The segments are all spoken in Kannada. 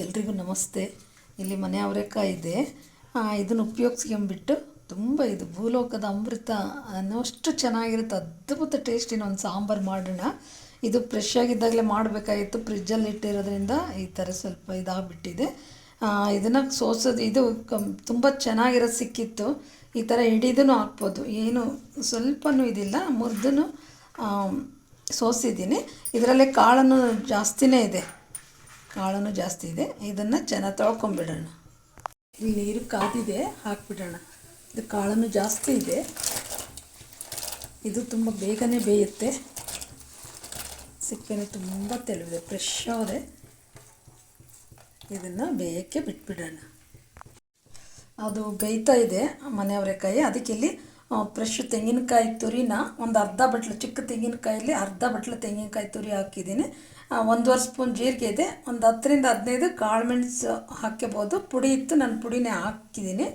ಎಲ್ರಿಗೂ ನಮಸ್ತೆ. ಇಲ್ಲಿ ಮನೆ ಅವರೆಕಾಯಿ ಇದೆ. ಇದನ್ನು ಉಪಯೋಗಿಸ್ಕೊಂಬಿಟ್ಟು ತುಂಬ ಇದು ಭೂಲೋಕದ ಅಮೃತ ಅನ್ನೋಷ್ಟು ಚೆನ್ನಾಗಿರುತ್ತೆ. ಅದ್ಭುತ ಟೇಸ್ಟಿನ ಒಂದು ಸಾಂಬಾರು ಮಾಡೋಣ. ಇದು ಫ್ರೆಶ್ ಆಗಿದ್ದಾಗಲೇ ಮಾಡಬೇಕಾಗಿತ್ತು. ಫ್ರಿಜ್ಜಲ್ಲಿ ಇಟ್ಟಿರೋದ್ರಿಂದ ಈ ಥರ ಸ್ವಲ್ಪ ಇದಾಗ್ಬಿಟ್ಟಿದೆ. ಇದನ್ನು ಸೋಸೋದು ಇದು ಕಮ್ ತುಂಬ ಚೆನ್ನಾಗಿರೋದು ಸಿಕ್ಕಿತ್ತು. ಈ ಥರ ಹಿಡಿದೂ ಹಾಕ್ಬೋದು. ಏನು ಸ್ವಲ್ಪನೂ ಇದಿಲ್ಲ. ಮುರಿದೂ ಸೋಸಿದ್ದೀನಿ. ಇದರಲ್ಲೇ ಕಾಳನ್ನು ಜಾಸ್ತಿನೇ ಇದೆ. ಕಾಳನ್ನು ಜಾಸ್ತಿ ಇದೆ. ಇದನ್ನು ಚೆನ್ನಾಗಿ ತೊಳ್ಕೊಂಬಿಡೋಣ ಇಲ್ಲಿ ನೀರು ಕಾದಿದೆ, ಹಾಕ್ಬಿಡೋಣ. ಇದು ಕಾಳನ್ನು ಜಾಸ್ತಿ ಇದೆ. ಇದು ತುಂಬ ಬೇಗನೆ ಬೇಯುತ್ತೆ. ಸಿಕ್ಕನೆ ತುಂಬ ತೆಳುವಿದೆ ಫ್ರೆಶ್ ಅವರೆ ಇದನ್ನು ಬೇಯಕ್ಕೆ ಬಿಟ್ಬಿಡೋಣ. ಅದು ಬೇಯ್ತಾ ಇದೆ ಮನೆಯವರೆಕಾಯಿ ಅದಕ್ಕೆ ಇಲ್ಲಿ ಫ್ರೆಶ್ ತೆಂಗಿನಕಾಯಿ ತುರಿನ ಒಂದು ಅರ್ಧ ಬಟ್ಲು, ಚಿಕ್ಕ ತೆಂಗಿನಕಾಯಲ್ಲಿ ಅರ್ಧ ಬಟ್ಲು ತೆಂಗಿನಕಾಯಿ ತುರಿ ಹಾಕಿದ್ದೀನಿ. ಒಂದೂವರೆ ಸ್ಪೂನ್ ಜೀರಿಗೆ ಇದೆ. ಒಂದು ಹತ್ತರಿಂದ ಹದಿನೈದು ಕಾಳುಮೆಣಸು ಹಾಕ್ಕೋಬೋದು ಪುಡಿ ಇತ್ತು, ನಾನು ಪುಡಿನೇ ಹಾಕಿದ್ದೀನಿ.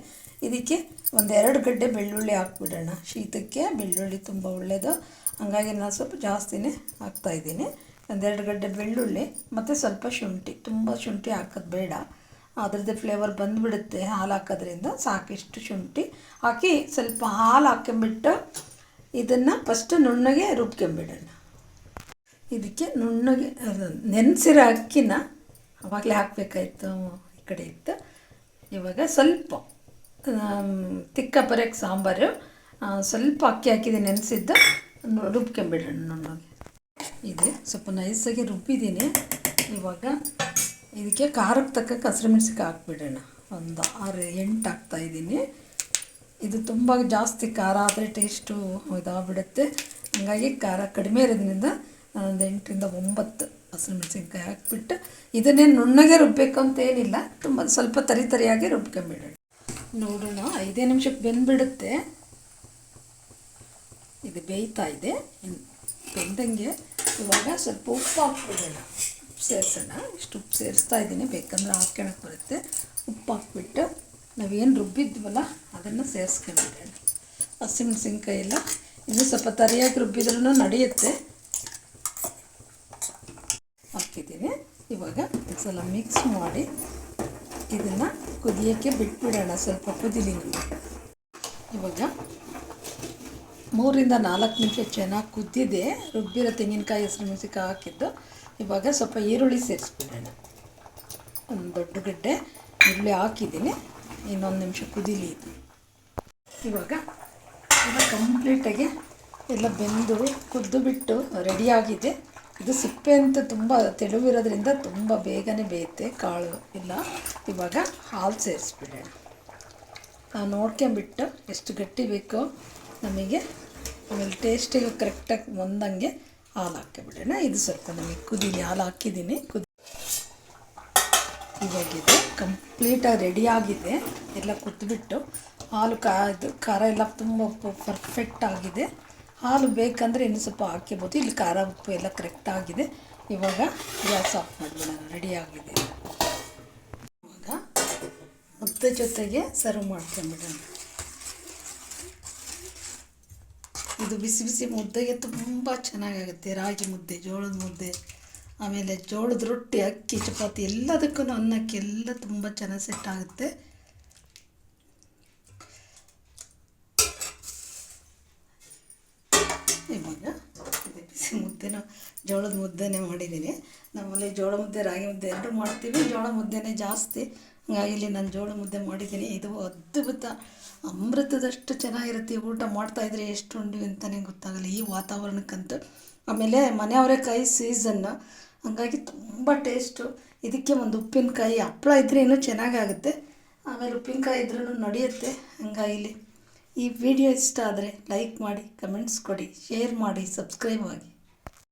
ಇದಕ್ಕೆ ಒಂದೆರಡು ಗಡ್ಡೆ ಬೆಳ್ಳುಳ್ಳಿ ಹಾಕ್ಬಿಡೋಣ. ಶೀತಕ್ಕೆ ಬೆಳ್ಳುಳ್ಳಿ ತುಂಬ ಒಳ್ಳೆಯದು ಹಾಗಾಗಿ ನಾನು ಸ್ವಲ್ಪ ಜಾಸ್ತಿನೇ ಹಾಕ್ತಾಯಿದ್ದೀನಿ ಒಂದೆರಡು ಗಡ್ಡೆ ಬೆಳ್ಳುಳ್ಳಿ, ಮತ್ತು ಸ್ವಲ್ಪ ಶುಂಠಿ. ತುಂಬ ಶುಂಠಿ ಹಾಕೋದು ಬೇಡ. ಅದರದ್ದೇ ಫ್ಲೇವರ್ ಬಂದುಬಿಡುತ್ತೆ ಹಾಲು ಹಾಕೋದ್ರಿಂದ ಸಾಕಿಷ್ಟು ಶುಂಠಿ ಹಾಕಿ ಸ್ವಲ್ಪ ಹಾಲು ಹಾಕೊಂಬಿಟ್ಟು ಇದನ್ನು ಫಸ್ಟ್ ನುಣ್ಣಗೆ ರುಬ್ಕೊಂಬಿಡೋಣ ಇದಕ್ಕೆ ನುಣ್ಣಗೆ ನೆನೆಸಿರೋ ಅಕ್ಕಿನ ಅವಾಗಲೇ ಹಾಕಬೇಕಾಯ್ತು ಈ ಕಡೆ ಇತ್ತು. ಇವಾಗ ಸ್ವಲ್ಪ ತಿಕ್ಕ ಬರೋಕ್ಕೆ ಸಾಂಬಾರು ಸ್ವಲ್ಪ ಅಕ್ಕಿ ಹಾಕಿದೆ ನೆನೆಸಿದ್ದು ರುಬ್ಕೊಂಬಿಡೋಣ ನುಣ್ಣಗೆ. ಇದೆ, ಸ್ವಲ್ಪ ನೈಸಾಗಿ ರುಬ್ಬಿದ್ದೀನಿ. ಇವಾಗ ಇದಕ್ಕೆ ಖಾರಕ್ಕೆ ತಕ್ಕ ಹಸಿರು ಮೆಣಸಿಗೆ ಹಾಕ್ಬಿಡೋಣ. ಒಂದು ಆರು ಎಂಟು ಹಾಕ್ತಾಯಿದ್ದೀನಿ ಇದು ತುಂಬ ಜಾಸ್ತಿ ಖಾರ ಆದರೆ ಟೇಸ್ಟು ಇದಾಗ್ಬಿಡುತ್ತೆ. ಹಾಗಾಗಿ ಖಾರ ಕಡಿಮೆ ಇರೋದ್ರಿಂದ ಒಂದು ಎಂಟರಿಂದ ಒಂಬತ್ತು ಹಸಿರು ಮೆಣಸಿನ್ಕಾಯಿ ಹಾಕ್ಬಿಟ್ಟು ಇದನ್ನೇ ನುಣ್ಣಗೆ ರುಬ್ಬಬೇಕು ಅಂತ ಏನಿಲ್ಲ, ತುಂಬ ಸ್ವಲ್ಪ ತರಿ ತರಿಯಾಗಿ ರುಬ್ಕೊಂಬಿಡೋಣ. ನೋಡೋಣ, ಐದೇ ನಿಮಿಷಕ್ಕೆ ಬೆಂದ್ಬಿಡುತ್ತೆ. ಇದು ಬೇಯ್ತಾ ಇದೆ. ಬೆಂದಂಗೆ ಇವಾಗ ಸ್ವಲ್ಪ ಉಪ್ಪು ಹಾಕ್ಬಿಡೋಣ. ಉಪ್ಪು ಸೇರಿಸೋಣ. ಇಷ್ಟು ಉಪ್ಪು ಸೇರಿಸ್ತಾ ಇದ್ದೀನಿ. ಬೇಕಂದ್ರೆ ಹಾಕ್ಕೊಳಕ್ಕೆ ಬರುತ್ತೆ. ಉಪ್ಪು ಹಾಕ್ಬಿಟ್ಟು ನಾವೇನು ರುಬ್ಬಿದ್ವಲ್ಲ, ಅದನ್ನು ಸೇರಿಸ್ಕೊಂಡ್ಬಿಡೋಣ ಹಸಿಮೆಣ್ಸಿನ್ಕಾಯಿ ಎಲ್ಲ ಇನ್ನೂ ಸ್ವಲ್ಪ ತರಿಯಾಗಿ ರುಬ್ಬಿದ್ರೂ ನಡೆಯುತ್ತೆ. ಹಾಕಿದ್ದೀನಿ. ಇವಾಗ ಸಲ ಮಿಕ್ಸ್ ಮಾಡಿ ಇದನ್ನು ಕುದಿಯೋಕ್ಕೆ ಬಿಟ್ಬಿಡೋಣ. ಸ್ವಲ್ಪ ಕುದಿಲಿ ಇವಾಗ ಮೂರಿಂದ ನಾಲ್ಕು ನಿಮಿಷ ಚೆನ್ನಾಗಿ ಕುದ್ದಿದೆ ರುಬ್ಬಿರೋ ತೆಂಗಿನಕಾಯಿ ಹಸಿರು ಮೆಣಸಿನ್ಕಾಯಿ ಹಾಕಿದ್ದು. ಇವಾಗ ಸ್ವಲ್ಪ ಈರುಳ್ಳಿ ಸೇರಿಸ್ಬಿಡೋಣ ಒಂದು ದೊಡ್ಡ ಗಡ್ಡೆ ಈರುಳ್ಳಿ ಹಾಕಿದ್ದೀನಿ. ಇನ್ನೊಂದು ನಿಮಿಷ ಕುದಿಲಿ ಇದು. ಇವಾಗ ಎಲ್ಲ ಕಂಪ್ಲೀಟಾಗಿ ಎಲ್ಲ ಬೆಂದು ಕುದ್ದು ಬಿಟ್ಟು ರೆಡಿಯಾಗಿದೆ ಇದು ಸಿಪ್ಪೆ ಅಂತ ತುಂಬ ತೆಳುವಿರೋದ್ರಿಂದ ತುಂಬ ಬೇಗನೆ ಬೇಯುತ್ತೆ ಕಾಳು. ಇಲ್ಲ, ಇವಾಗ ಹಾಲು ಸೇರಿಸ್ಬಿಡೋಣ. ನಾವು ನೋಡ್ಕೊಂಬಿಟ್ಟು ಎಷ್ಟು ಗಟ್ಟಿ ಬೇಕೋ ನಮಗೆ, ಆಮೇಲೆ ಟೇಸ್ಟಿಗೆ ಕರೆಕ್ಟಾಗಿ ಒಂದಂಗೆ ಹಾಲು ಹಾಕಿಬಿಡೋಣ. ಇದು ಸ್ವಲ್ಪ ನಮಗೆ ಕುದೀನಿ ಹಾಲು ಹಾಕಿದ್ದೀನಿ. ಕುದಿ ಇವಾಗಿದೆ. ಕಂಪ್ಲೀಟಾಗಿ ರೆಡಿಯಾಗಿದೆ ಎಲ್ಲ ಕುದ್ಬಿಟ್ಟು ಹಾಲು ಕಾ ಇದು ಖಾರ ಎಲ್ಲ ತುಂಬ ಪರ್ಫೆಕ್ಟ್ ಆಗಿದೆ. ಹಾಲು ಬೇಕಂದರೆ ಇನ್ನು ಸ್ವಲ್ಪ ಹಾಕಿಬೋದು ಇಲ್ಲಿ ಖಾರ, ಉಪ್ಪು ಎಲ್ಲ ಕರೆಕ್ಟ್ ಆಗಿದೆ. ಇವಾಗ ಗ್ಯಾಸ್ ಆಫ್ ಮಾಡಿಬಿಡೋಣ. ರೆಡಿಯಾಗಿದೆ ಇವಾಗ ಮುದ್ದೆ ಜೊತೆಗೆ ಸರ್ವ್ ಮಾಡ್ಕೊಂಬಿಡೋಣ ಇದು ಬಿಸಿ ಬಿಸಿ ಮುದ್ದೆಗೆ ತುಂಬ ಚೆನ್ನಾಗಾಗುತ್ತೆ. ರಾಗಿ ಮುದ್ದೆ, ಜೋಳದ ಮುದ್ದೆ, ಆಮೇಲೆ ಜೋಳದ ರೊಟ್ಟಿ, ಅಕ್ಕಿ, ಚಪಾತಿ ಎಲ್ಲದಕ್ಕೂ ಅನ್ನಕ್ಕೆ ಎಲ್ಲ ತುಂಬ ಚೆನ್ನಾಗಿ ಸೆಟ್ ಆಗುತ್ತೆ. ಇವಾಗ ಬಿಸಿ ಮುದ್ದೆನ, ಜೋಳದ ಮುದ್ದೆನೇ ಮಾಡಿದ್ದೀನಿ. ನಮ್ಮಲ್ಲಿ ಜೋಳ ಮುದ್ದೆ, ರಾಗಿ ಮುದ್ದೆ ಎರಡೂ ಮಾಡ್ತೀವಿ. ಜೋಳ ಮುದ್ದೆನೇ ಜಾಸ್ತಿ. ಹಾಗಾಗಿ ಇಲ್ಲಿ ನಾನು ಜೋಳ ಮುದ್ದೆ ಮಾಡಿದ್ದೀನಿ. ಇದು ಅದ್ಭುತ. ಅಮೃತದಷ್ಟು ಚೆನ್ನಾಗಿರುತ್ತೆ. ಊಟ ಮಾಡ್ತಾಯಿದ್ರೆ ಎಷ್ಟು ಉಂಡು ಅಂತಲೇ ಗೊತ್ತಾಗಲ್ಲ. ಈ ವಾತಾವರಣಕ್ಕಂತೂ. ಆಮೇಲೆ ಮನೆ ಕೈ ಸೀಸನ್ನು. ಹಾಗಾಗಿ ತುಂಬ ಟೇಸ್ಟು. ಇದಕ್ಕೆ ಒಂದು ಉಪ್ಪಿನಕಾಯಿ ಹಪ್ಪಳ ಇದ್ದರೆ ಇನ್ನೂ ಚೆನ್ನಾಗಾಗುತ್ತೆ. ಆಮೇಲೆ ಉಪ್ಪಿನಕಾಯಿ ಇದ್ರೂ ನಡೆಯುತ್ತೆ. ಹಂಗಾಗಿ ಇಲ್ಲಿ ಈ ವಿಡಿಯೋ ಇಷ್ಟ ಆದರೆ ಲೈಕ್ ಮಾಡಿ ಕಮೆಂಟ್ಸ್ ಕೊಡಿ ಶೇರ್ ಮಾಡಿ ಸಬ್ಸ್ಕ್ರೈಬ್ ಆಗಿ.